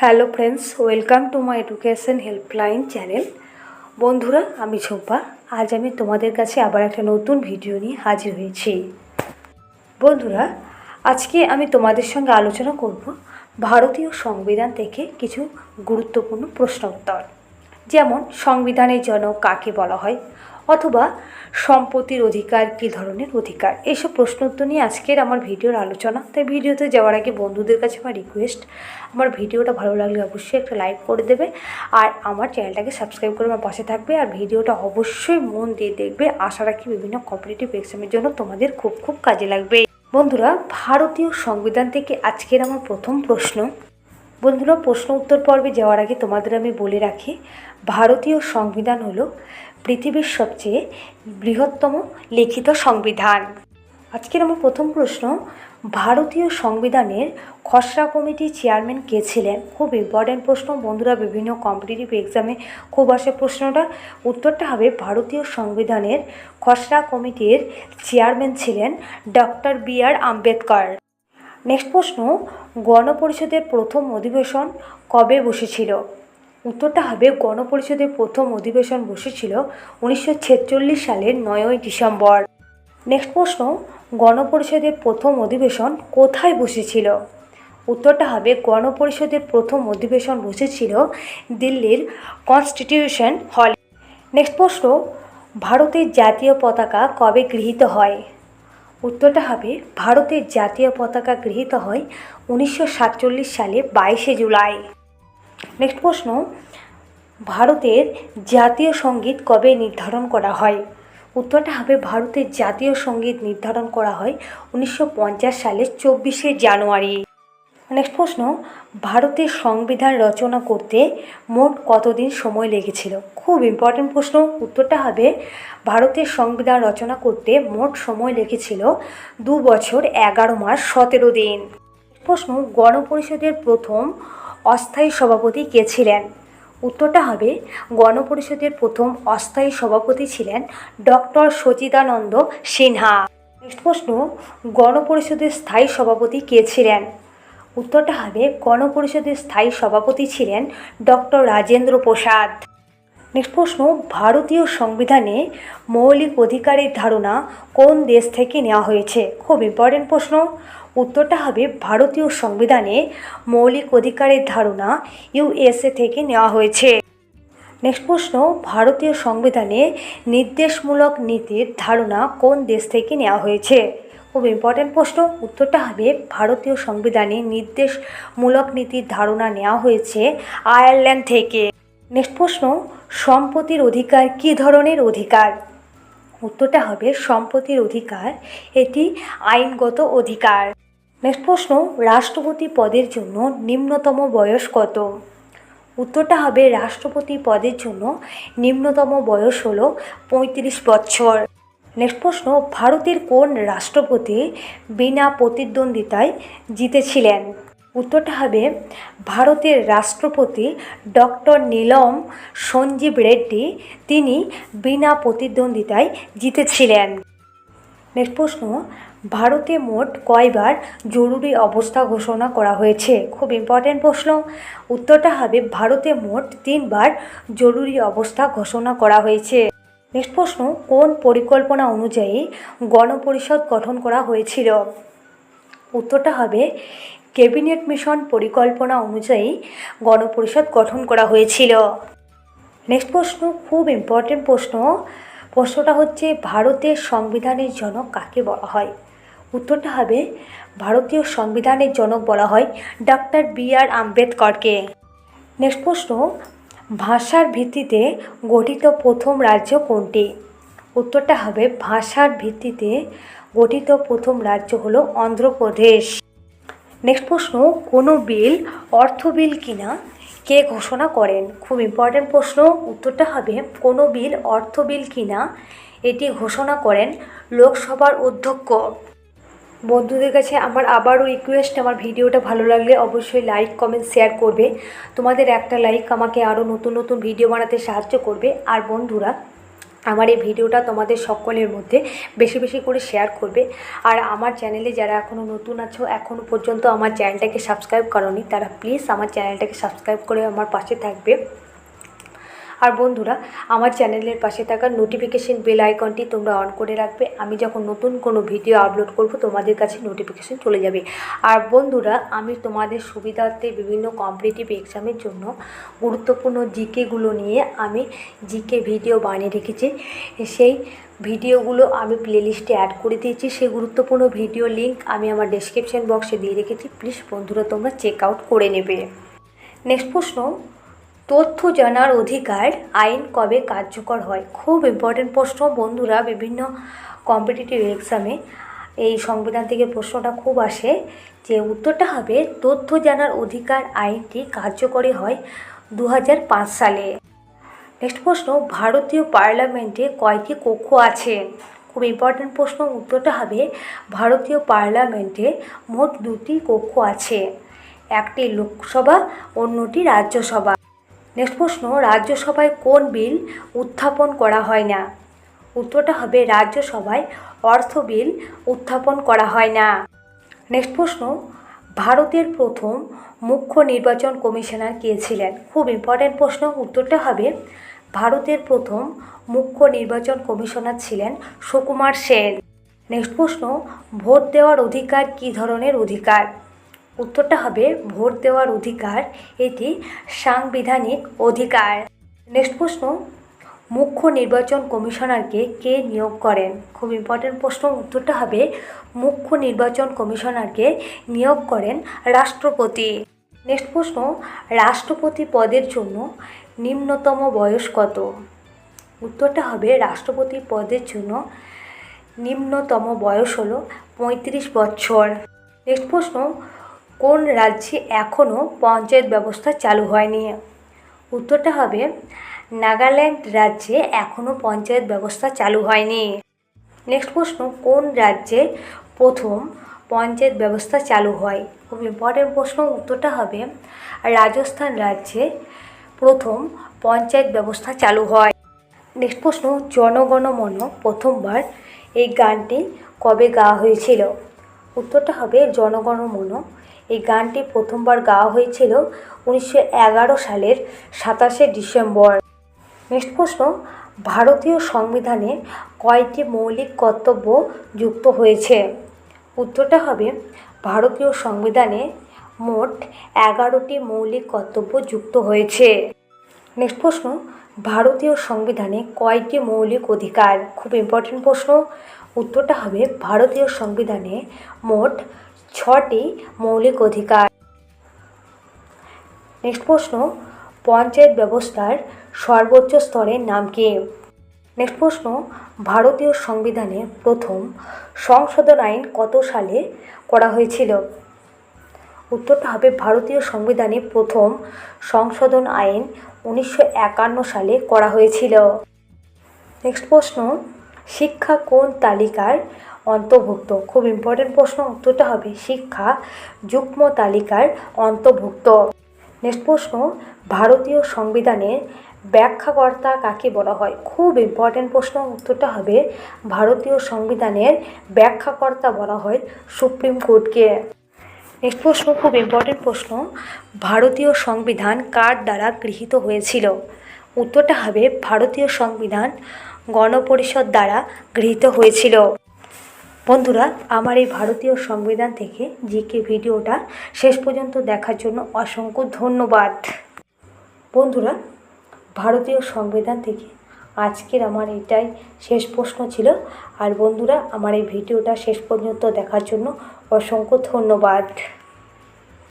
Hello friends, welcome to my education helpline channel. বন্ধুরা, আমি ছোপা আজ আমি তোমাদের কাছে আবার একটা নতুন ভিডিও নিয়ে হাজির হয়েছি। বন্ধুরা, আজকে আমি তোমাদের সঙ্গে আলোচনা করব ভারতীয় সংবিধান থেকে কিছু গুরুত্বপূর্ণ প্রশ্ন উত্তর। যেমন, সংবিধানের জনক কাকে বলা হয়? অথবা সম্পত্তির অধিকার, কী ধরনের অধিকার? এইসব প্রশ্ন উত্তর নিয়ে আজকের আমার ভিডিওর আলোচনা। তাই ভিডিওতে যাওয়ার আগে বন্ধুদের কাছে আমার রিকোয়েস্ট আমার ভিডিওটা ভালো লাগলে অবশ্যই একটা লাইক করে দেবে আর আমার চ্যানেলটাকে সাবস্ক্রাইব করে আমার পাশে থাকবে আর ভিডিওটা অবশ্যই মন দিয়ে দেখবে। আশা রাখি বিভিন্ন কম্পিটিটিভ এক্সামের জন্য তোমাদের খুব খুব কাজে লাগবে। বন্ধুরা, ভারতীয় সংবিধান থেকে আজকের আমার প্রথম প্রশ্ন। বন্ধুরা প্রশ্ন উত্তর পর্বে যাওয়ার আগে তোমাদের আমি বলে রাখি, ভারতীয় সংবিধান হলো পৃথিবীর সবচেয়ে বৃহত্তম লিখিত সংবিধান। আজকের আমার প্রথম প্রশ্ন, ভারতীয় সংবিধানের খসড়া কমিটির চেয়ারম্যান কে ছিলেন? খুব ইম্পর্ট্যান্ট প্রশ্ন, বন্ধুরা বিভিন্ন কম্পিটিটিভ এক্সামে খুব আসে প্রশ্নটা। উত্তরটা হবে, ভারতীয় সংবিধানের খসড়া কমিটির চেয়ারম্যান ছিলেন doctor B R Ambedkar. Next প্রশ্ন, গণপরিষদের প্রথম অধিবেশন কবে বসেছিল? উত্তরটা হবে, গণপরিষদের প্রথম অধিবেশন বসেছিল উনিশশো ছেচল্লিশ সালের নয়ই ডিসেম্বর। নেক্সট প্রশ্ন, গণপরিষদের প্রথম অধিবেশন কোথায় বসেছিল? উত্তরটা হবে, গণপরিষদের প্রথম অধিবেশন বসেছিল দিল্লির কনস্টিটিউশন হল। নেক্সট প্রশ্ন, ভারতের জাতীয় পতাকা কবে গৃহীত হয়? উত্তরটা হবে, ভারতের জাতীয় পতাকা গৃহীত হয় উনিশশো সাতচল্লিশ সালে বাইশে জুলাই। নেক্সট প্রশ্ন, ভারতের জাতীয় সংগীত কবে নির্ধারণ করা হয়? উত্তরটা হবে ভারতের জাতীয় সংগীত নির্ধারণ করা হয় উনিশশো পঞ্চাশ সালের চব্বিশে জানুয়ারি। নেক্সট প্রশ্ন, ভারতের সংবিধান রচনা করতে মোট কতদিন সময় লেগেছিল? খুব ইম্পর্টেন্ট প্রশ্ন। উত্তরটা হবে, ভারতের সংবিধান রচনা করতে মোট সময় লেগেছিল দু বছর এগারো মাস সতেরো দিন। প্রশ্ন, গণপরিষদের প্রথম অস্থায়ী সভাপতি কে ছিলেন? উত্তরটা হবে, গণপরিষদের প্রথম অস্থায়ী সভাপতি ছিলেন ডক্টর সচিদানন্দ সিনহা। নেক্সট প্রশ্ন, গণপরিষদের স্থায়ী সভাপতি কে ছিলেন? উত্তরটা হবে, গণপরিষদের স্থায়ী সভাপতি ছিলেন ডক্টর রাজেন্দ্র প্রসাদ। নেক্সট প্রশ্ন, ভারতীয় সংবিধানে মৌলিক অধিকারের ধারণা কোন দেশ থেকে নেওয়া হয়েছে? খুব ইম্পর্টেন্ট প্রশ্ন। উত্তরটা হবে ভারতীয় সংবিধানে মৌলিক অধিকারের ধারণা ইউএসএ থেকে নেওয়া হয়েছে। নেক্সট প্রশ্ন, ভারতীয় সংবিধানে নির্দেশমূলক নীতির ধারণা কোন দেশ থেকে নেওয়া হয়েছে? খুব ইম্পর্ট্যান্ট প্রশ্ন, উত্তরটা হবে ভারতীয় সংবিধানে নির্দেশমূলক নীতির ধারণা নেওয়া হয়েছে আয়ারল্যান্ড থেকে। নেক্সট প্রশ্ন, সম্পত্তির অধিকার কী ধরনের অধিকার? উত্তরটা হবে সম্পত্তির অধিকার। এটি আইনগত অধিকার। নেক্সট প্রশ্ন, রাষ্ট্রপতি পদের জন্য নিম্নতম বয়স কত? উত্তরটা হবে, রাষ্ট্রপতি পদের জন্য নিম্নতম বয়স হলো পঁয়ত্রিশ বছর। নেক্সট প্রশ্ন, ভারতের কোন রাষ্ট্রপতি বিনা প্রতিদ্বন্দ্বিতায় জিতেছিলেন? উত্তরটা হবে ভারতের রাষ্ট্রপতি ডক্টর নীলম সঞ্জীব রেড্ডি। তিনি বিনা প্রতিদ্বন্দ্বিতায় জিতেছিলেন। নেক্সট প্রশ্ন, ভারতে মোট কয়বার জরুরি অবস্থা ঘোষণা করা হয়েছে? খুব ইম্পর্ট্যান্ট প্রশ্ন। উত্তরটা হবে ভারতে মোট তিনবার জরুরি অবস্থা ঘোষণা করা হয়েছে। নেক্সট প্রশ্ন, কোন পরিকল্পনা অনুযায়ী গণপরিষদ গঠন করা হয়েছিল? উত্তরটা হবে ক্যাবিনেট মিশন পরিকল্পনা অনুযায়ী গণপরিষদ গঠন করা হয়েছিল। নেক্সট প্রশ্ন, খুব ইম্পর্টেন্ট প্রশ্ন। প্রশ্নটা হচ্ছে, ভারতের সংবিধানের জনক কাকে বলা হয়? উত্তরটা হবে, ভারতীয় সংবিধানের জনক বলা হয় ডক্টর বি আর আম্বেদকরকে। নেক্সট প্রশ্ন, ভাষার ভিত্তিতে গঠিত প্রথম রাজ্য কোনটি? উত্তরটা হবে, ভাষার ভিত্তিতে গঠিত প্রথম রাজ্য হলো অন্ধ্রপ্রদেশ। নেক্সট প্রশ্ন, কোনো বিল, অর্থ বিল কিনা? কে ঘোষণা করেন? খুব ইম্পর্ট্যান্ট প্রশ্ন, উত্তরটা হবে, কোনো বিল, অর্থ বিল কিনা? এটি ঘোষণা করেন লোকসভার অধ্যক্ষ। বন্ধুদের কাছে আমার আবারও রিকোয়েস্ট আমার ভিডিওটা ভালো লাগলে অবশ্যই লাইক কমেন্ট শেয়ার করবে। তোমাদের একটা লাইক আমাকে আরও নতুন নতুন ভিডিও বানাতে সাহায্য করবে। আর বন্ধুরা আমার এই ভিডিওটা তোমাদের সকলের মধ্যে বেশি বেশি করে শেয়ার করবে। আর আমার চ্যানেলে যারা এখনও নতুন আছো এখনও পর্যন্ত আমার চ্যানেলটাকে সাবস্ক্রাইব করনি, তারা প্লিজ আমার চ্যানেলটাকে সাবস্ক্রাইব করে আমার পাশে থাকবে। আর বন্ধুরা, আমার চ্যানেলের পাশে থাকা নোটিফিকেশন বেল আইকনটি তোমরা অন করে রাখবে। আমি যখন নতুন কোনো ভিডিও আপলোড করব, তোমাদের কাছে নোটিফিকেশন চলে যাবে। আর বন্ধুরা, আমি তোমাদের সুবিধার্থে বিভিন্ন কম্পিটিটিভ এক্সামের জন্য গুরুত্বপূর্ণ জিকেগুলো নিয়ে আমি জিকে ভিডিও বানিয়ে রেখেছি। সেই ভিডিওগুলো আমি প্লেলিস্টে অ্যাড করে দিয়েছি। সেই গুরুত্বপূর্ণ ভিডিও লিঙ্ক আমি আমার ডেসক্রিপশন বক্সে দিয়ে রেখেছি। প্লিজ বন্ধুরা, তোমরা চেক আউট করে নেবে। নেক্সট প্রশ্ন তথ্য জানার অধিকার আইন কবে কার্যকর হয়? খুব ইম্পর্টেন্ট প্রশ্ন। বন্ধুরা, বিভিন্ন কম্পিটিটিভ এক্সামে এই সংবিধান থেকে প্রশ্নটা খুব আসে যে উত্তরটা হবে, তথ্য জানার অধিকার আইনটি কার্যকরী হয় দু হাজার পাঁচ সালে। নেক্সট প্রশ্ন, ভারতীয় পার্লামেন্টে কয়টি কক্ষ আছে? খুব ইম্পর্টেন্ট প্রশ্ন। উত্তরটা হবে, ভারতীয় পার্লামেন্টে মোট দুটি কক্ষ আছে। একটি লোকসভা, অন্যটি রাজ্যসভা। নেক্সট প্রশ্ন, রাজ্যসভায় কোন বিল উত্থাপন করা হয় না? উত্তরটা হবে রাজ্যসভায় অর্থ বিল উত্থাপন করা হয় না। নেক্সট প্রশ্ন, ভারতের প্রথম মুখ্য নির্বাচন কমিশনার কে ছিলেন? খুব ইম্পর্ট্যান্ট প্রশ্ন, উত্তরটা হবে ভারতের প্রথম মুখ্য নির্বাচন কমিশনার ছিলেন সুকুমার সেন। নেক্সট প্রশ্ন, ভোট দেওয়ার অধিকার কী ধরনের অধিকার? উত্তরটা হবে ভোট দেওয়ার অধিকার, এটি সাংবিধানিক অধিকার। নেক্সট প্রশ্ন, মুখ্য নির্বাচন কমিশনারকে কে নিয়োগ করেন? খুব ইম্পর্টেন্ট প্রশ্ন, উত্তরটা হবে মুখ্য নির্বাচন কমিশনারকে নিয়োগ করেন রাষ্ট্রপতি। নেক্সট প্রশ্ন, রাষ্ট্রপতি পদের জন্য নিম্নতম বয়স কত? উত্তরটা হবে রাষ্ট্রপতি পদের জন্য নিম্নতম বয়স হলো পঁয়ত্রিশ বছর। নেক্সট প্রশ্ন কোন রাজ্যে এখনও পঞ্চায়েত ব্যবস্থা চালু হয়নি? উত্তরটা হবে, নাগাল্যান্ড রাজ্যে এখনও পঞ্চায়েত ব্যবস্থা চালু হয়নি। নেক্সট প্রশ্ন, কোন রাজ্যে প্রথম পঞ্চায়েত ব্যবস্থা চালু হয়? খুব ইম্পর্টেন্ট প্রশ্ন, উত্তরটা হবে, রাজস্থান রাজ্যে প্রথম পঞ্চায়েত ব্যবস্থা চালু হয়। নেক্সট প্রশ্ন জনগণমন প্রথমবার এই গানটি কবে গাওয়া হয়েছিল? উত্তরটা হবে জনগণমন এই গানটি প্রথমবার গাওয়া হয়েছিল উনিশশো এগারো সালের সাতাশে ডিসেম্বর। নেক্সট প্রশ্ন, ভারতীয় সংবিধানে কয়টি মৌলিক কর্তব্য যুক্ত হয়েছে? উত্তরটা হবে, ভারতীয় সংবিধানে মোট এগারোটি মৌলিক কর্তব্য যুক্ত হয়েছে। নেক্সট প্রশ্ন, ভারতীয় সংবিধানে কয়টি মৌলিক অধিকার? খুব ইম্পর্টেন্ট প্রশ্ন। উত্তরটা হবে, ভারতীয় সংবিধানে মোট ছটি মৌলিক অধিকার। নেক্সট প্রশ্ন, পঞ্চায়েত ব্যবস্থার সর্বোচ্চ স্তরের নাম কি? নেক্সট প্রশ্ন, ভারতীয় সংবিধানে প্রথম সংশোধন আইন কত সালে করা হয়েছিল? উত্তরটা হবে ভারতীয় সংবিধানে প্রথম সংশোধন আইন উনিশশো একান্ন সালে করা হয়েছিল। নেক্সট প্রশ্ন শিক্ষা কোন তালিকার অন্তর্ভুক্ত? খুব ইম্পর্টেন্ট প্রশ্ন, উত্তরটা হবে শিক্ষা যুগ্ম তালিকার অন্তর্ভুক্ত। নেক্সট প্রশ্ন, ভারতীয় সংবিধানের ব্যাখ্যাকর্তা কাকে বলা হয়? খুব ইম্পর্টেন্ট প্রশ্ন, উত্তরটা হবে ভারতীয় সংবিধানের ব্যাখ্যাকর্তা বলা হয় সুপ্রিম কোর্টকে। নেক্সট প্রশ্ন, খুব ইম্পর্টেন্ট প্রশ্ন, ভারতীয় সংবিধান কার দ্বারা গৃহীত হয়েছিল? উত্তরটা হবে ভারতীয় সংবিধান গণপরিষদ দ্বারা গৃহীত হয়েছিল। বন্ধুরা, আমার এই ভারতীয় সংবিধান থেকে জিকে ভিডিওটা শেষ পর্যন্ত দেখার জন্য অসংখ্য ধন্যবাদ। বন্ধুরা, ভারতীয় সংবিধান থেকে আজকের আমার এটাই শেষ প্রশ্ন ছিল। আর বন্ধুরা, আমার এই ভিডিওটা শেষ পর্যন্ত দেখার জন্য অসংখ্য ধন্যবাদ।